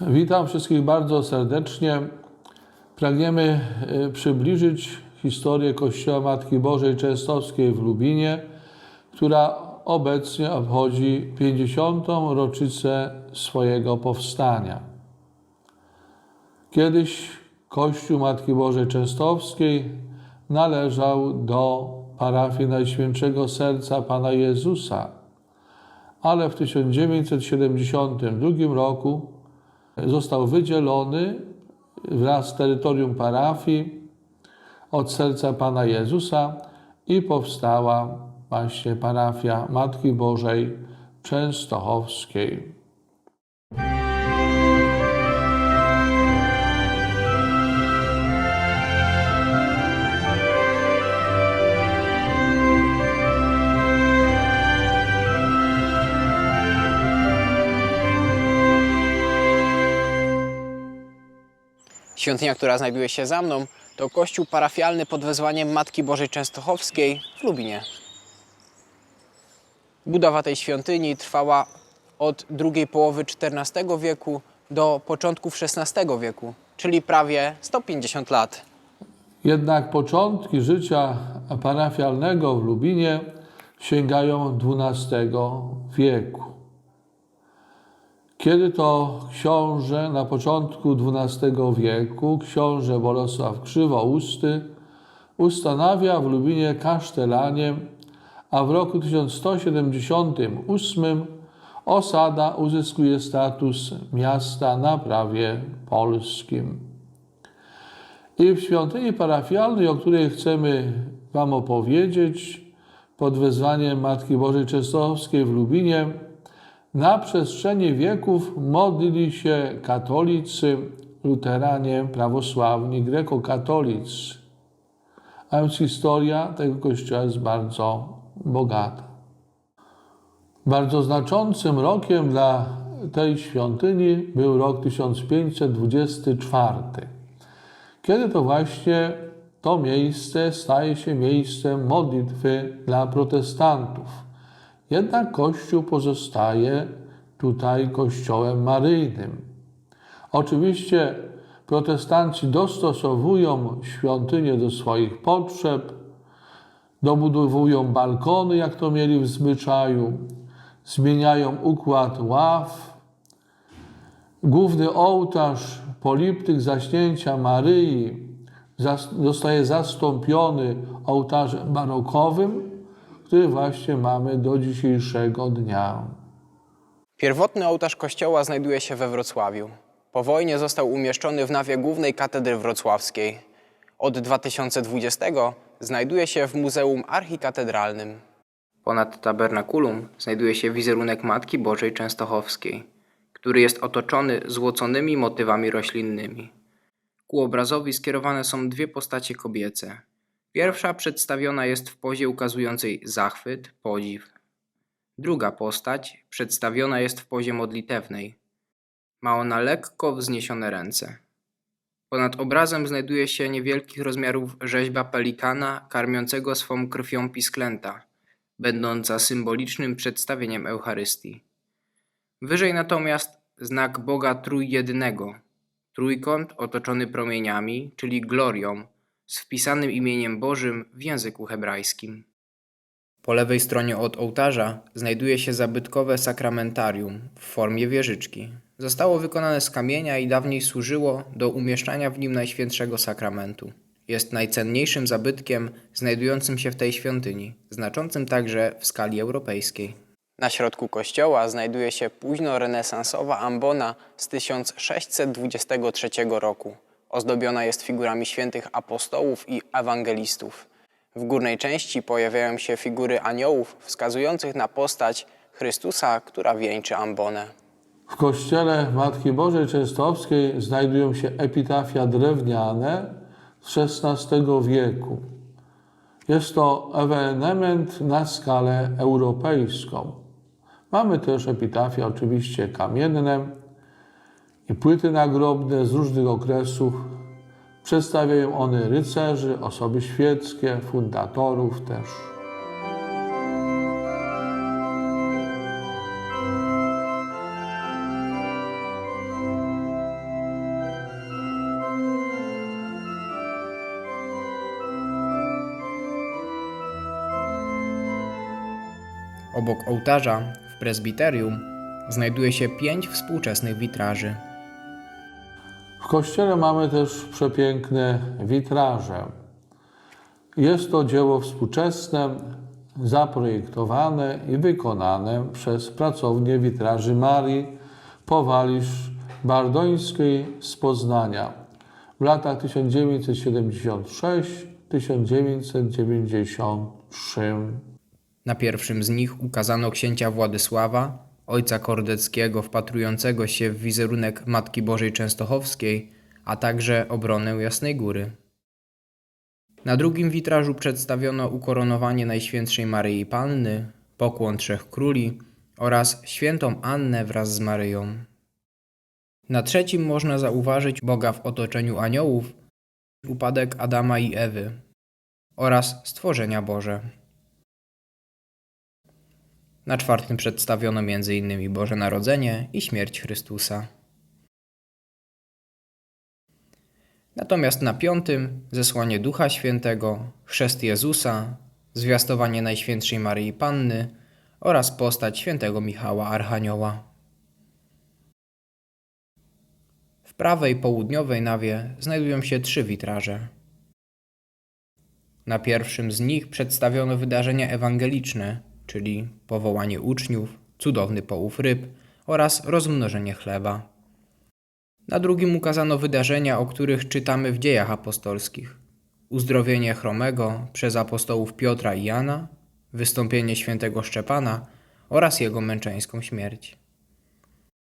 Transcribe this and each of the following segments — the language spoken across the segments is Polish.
Witam wszystkich bardzo serdecznie. Pragniemy y, przybliżyć historię Kościoła Matki Bożej Częstochowskiej w Lubinie, która obecnie obchodzi 50. rocznicę swojego powstania. Kiedyś Kościół Matki Bożej Częstochowskiej należał do parafii Najświętszego Serca Pana Jezusa, ale w 1972 roku został wydzielony wraz z terytorium parafii od serca Pana Jezusa i powstała właśnie parafia Matki Bożej Częstochowskiej. Świątynia, która znajduje się za mną, to kościół parafialny pod wezwaniem Matki Bożej Częstochowskiej w Lubinie. Budowa tej świątyni trwała od drugiej połowy XIV wieku do początków XVI wieku, czyli prawie 150 lat. Jednak początki życia parafialnego w Lubinie sięgają XII wieku. Kiedy to książę na początku XII wieku, książę Bolesław Krzywousty, ustanawia w Lubinie kasztelanię, a w roku 1178 osada uzyskuje status miasta na prawie polskim. I w świątyni parafialnej, o której chcemy Wam opowiedzieć, pod wezwaniem Matki Bożej Częstochowskiej w Lubinie, na przestrzeni wieków modlili się katolicy, luteranie, prawosławni, grekokatolicy. A więc historia tego kościoła jest bardzo bogata. Bardzo znaczącym rokiem dla tej świątyni był rok 1524 kiedy to właśnie to miejsce staje się miejscem modlitwy dla protestantów. Jednak Kościół pozostaje tutaj Kościołem Maryjnym. Oczywiście protestanci dostosowują świątynię do swoich potrzeb, dobudowują balkony, jak to mieli w zwyczaju, zmieniają układ ław, Główny ołtarz, poliptyk zaśnięcia Maryi zostaje zastąpiony ołtarzem barokowym, który właśnie mamy do dzisiejszego dnia. Pierwotny ołtarz kościoła znajduje się we Wrocławiu. Po wojnie został umieszczony w nawie głównej katedry wrocławskiej. Od 2020 znajduje się w Muzeum Archikatedralnym. Ponad tabernakulum znajduje się wizerunek Matki Bożej Częstochowskiej, który jest otoczony złoconymi motywami roślinnymi. Ku obrazowi skierowane są dwie postacie kobiece. Pierwsza przedstawiona jest w pozie ukazującej zachwyt, podziw. Druga postać przedstawiona jest w pozie modlitewnej. Ma ona lekko wzniesione ręce. Ponad obrazem znajduje się niewielkich rozmiarów rzeźba pelikana karmiącego swą krwią pisklęta, będąca symbolicznym przedstawieniem Eucharystii. Wyżej natomiast znak Boga Trójjedynego, trójkąt otoczony promieniami, czyli glorią, z wpisanym imieniem Bożym w języku hebrajskim. Po lewej stronie od ołtarza znajduje się zabytkowe sakramentarium w formie wieżyczki. Zostało wykonane z kamienia i dawniej służyło do umieszczania w nim Najświętszego Sakramentu. Jest najcenniejszym zabytkiem znajdującym się w tej świątyni, znaczącym także w skali europejskiej. Na środku kościoła znajduje się późnorenesansowa ambona z 1623 roku. Ozdobiona jest figurami świętych apostołów i ewangelistów. W górnej części pojawiają się figury aniołów wskazujących na postać Chrystusa, która wieńczy ambonę. W kościele Matki Bożej Częstochowskiej znajdują się epitafia drewniane z XVI wieku. Jest to ewenement na skalę europejską. Mamy też epitafie oczywiście kamienne i płyty nagrobne z różnych okresów. Przedstawiają one rycerzy, osoby świeckie, fundatorów też. Obok ołtarza w prezbiterium znajduje się pięć współczesnych witraży. W kościele mamy też przepiękne witraże. Jest to dzieło współczesne, zaprojektowane i wykonane przez pracownię witraży Marii Powalisz Bardońskiej z Poznania w latach 1976-1993. Na pierwszym z nich ukazano księcia Władysława, ojca Kordeckiego wpatrującego się w wizerunek Matki Bożej Częstochowskiej, a także obronę Jasnej Góry. Na drugim witrażu przedstawiono ukoronowanie Najświętszej Maryi Panny, pokłon Trzech Króli oraz świętą Annę wraz z Maryją. Na trzecim można zauważyć Boga w otoczeniu aniołów, upadek Adama i Ewy oraz stworzenia Boże. Na czwartym przedstawiono m.in. Boże Narodzenie i śmierć Chrystusa. Natomiast na piątym zesłanie Ducha Świętego, chrzest Jezusa, zwiastowanie Najświętszej Maryi Panny oraz postać świętego Michała Archanioła. W prawej południowej nawie znajdują się trzy witraże. Na pierwszym z nich przedstawiono wydarzenia ewangeliczne, czyli powołanie uczniów, cudowny połów ryb oraz rozmnożenie chleba. Na drugim ukazano wydarzenia, o których czytamy w dziejach apostolskich: uzdrowienie chromego przez apostołów Piotra i Jana, wystąpienie świętego Szczepana oraz jego męczeńską śmierć.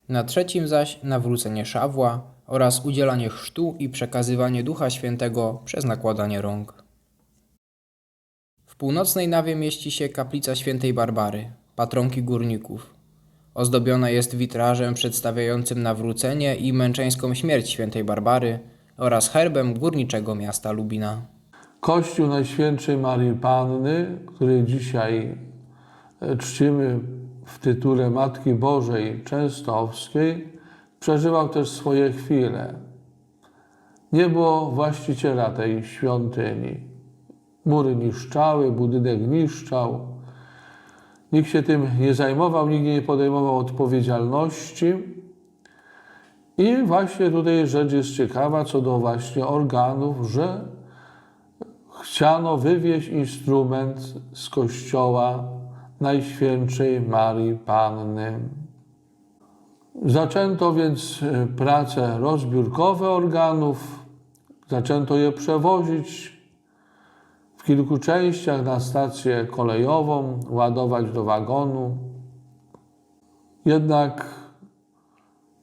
Na trzecim zaś nawrócenie Szawła oraz udzielanie chrztu i przekazywanie Ducha Świętego przez nakładanie rąk. Północnej nawie mieści się kaplica świętej Barbary, patronki górników. Ozdobiona jest witrażem przedstawiającym nawrócenie i męczeńską śmierć świętej Barbary oraz herbem górniczego miasta Lubina. Kościół Najświętszej Marii Panny, który dzisiaj e, czcimy w tytule Matki Bożej Częstochowskiej, przeżywał też swoje chwile. Nie było właściciela tej świątyni. Mury niszczały, budynek niszczał. Nikt się tym nie zajmował, nikt nie podejmował odpowiedzialności. I właśnie tutaj rzecz jest ciekawa co do właśnie organów, że chciano wywieźć instrument z kościoła Najświętszej Marii Panny. Zaczęto więc e, prace rozbiórkowe organów, zaczęto je przewozić kilku częściach na stację kolejową, ładować do wagonu. Jednak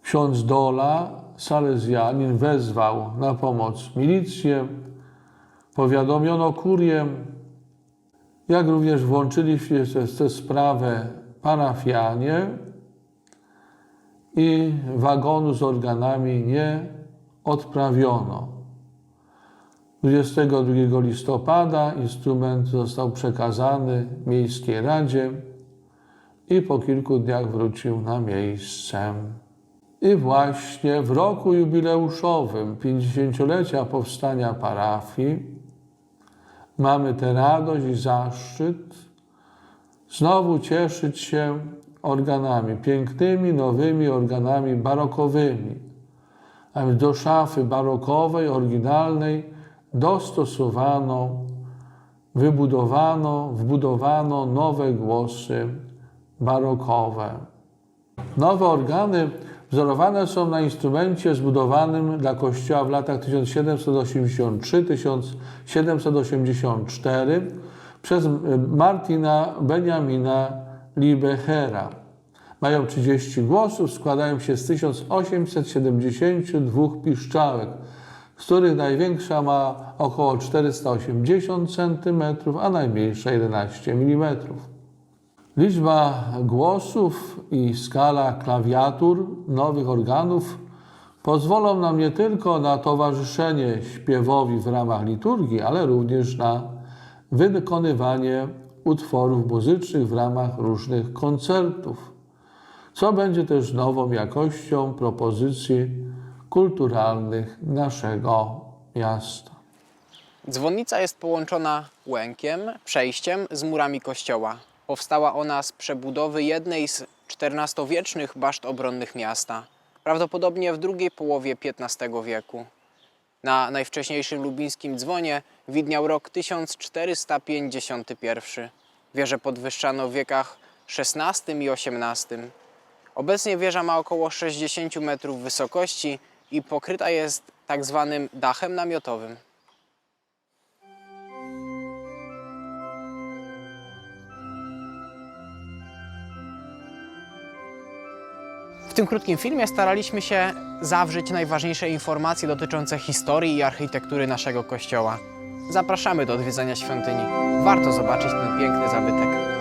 ksiądz Dola, salezjanin, wezwał na pomoc milicję, powiadomiono kurię, jak również włączyli się w tę sprawę parafianie i wagonu z organami nie odprawiono. 22 listopada instrument został przekazany Miejskiej Radzie i po kilku dniach wrócił na miejsce. I właśnie w roku jubileuszowym 50-lecia powstania parafii mamy tę radość i zaszczyt znowu cieszyć się organami, pięknymi, nowymi organami barokowymi. Do szafy barokowej, oryginalnej dostosowano, wybudowano, wbudowano nowe głosy barokowe. Nowe organy wzorowane są na instrumencie zbudowanym dla kościoła w latach 1783-1784 przez Martina Benjamina Liebechera. Mają 30 głosów, składają się z 1872 piszczałek, z których największa ma około 480 cm, a najmniejsza 11 mm. Liczba głosów i skala klawiatur nowych organów pozwolą nam nie tylko na towarzyszenie śpiewowi w ramach liturgii, ale również na wykonywanie utworów muzycznych w ramach różnych koncertów, co będzie też nową jakością propozycji kulturalnych naszego miasta. Dzwonnica jest połączona łękiem, przejściem z murami kościoła. Powstała ona z przebudowy jednej z XIV-wiecznych baszt obronnych miasta, prawdopodobnie w drugiej połowie XV wieku. Na najwcześniejszym lubińskim dzwonie widniał rok 1451. Wieżę podwyższano w wiekach XVI i XVIII. Obecnie wieża ma około 60 metrów wysokości i pokryta jest tak zwanym dachem namiotowym. W tym krótkim filmie staraliśmy się zawrzeć najważniejsze informacje dotyczące historii i architektury naszego kościoła. Zapraszamy do odwiedzenia świątyni. Warto zobaczyć ten piękny zabytek.